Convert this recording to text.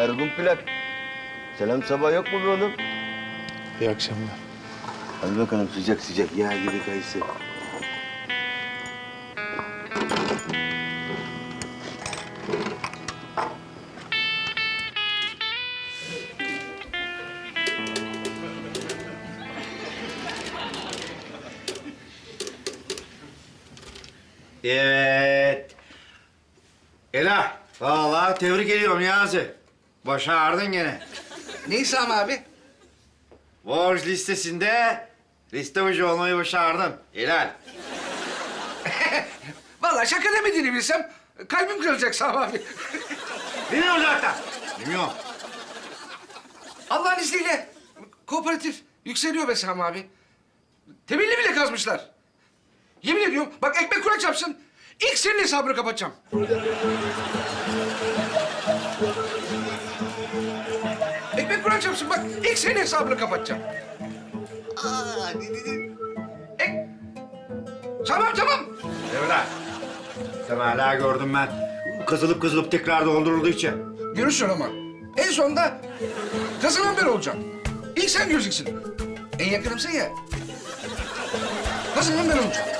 Ergun plak. Selam sabah yok mu be oğlum? İyi akşamlar. Hadi bakalım sıcak sıcak yağ gibi kayısı. Evet. Ela, vallahi tebrik ediyorum Niyazi. Başardın gene. Neyse ama abi. Borç listesinde liste hoca olmayı başardın. Helal. Vallahi şaka demediğini bilsem kalbim kırılacak Sami abi. Bilmiyorum zaten. Bilmiyorum. Allah'ın izniyle kooperatif yükseliyor be Sami abi. Temelini bile kazmışlar. Yemin ediyorum bak ekmek kurak çapsın. İlk senin hesabını kapatacağım. Ekmek kurak çapsın bak ilk senin hesabını kapatacağım. Ek... Tamam tamam. Evlat. Hala gördüm ben. Kazılıp kazılıp tekrar doldurulduğu için. Görürsün ama. En sonunda kazanan ben olacağım. İlk sen göreceksin. En yakınımsın ya. Kazanan ben olacağım.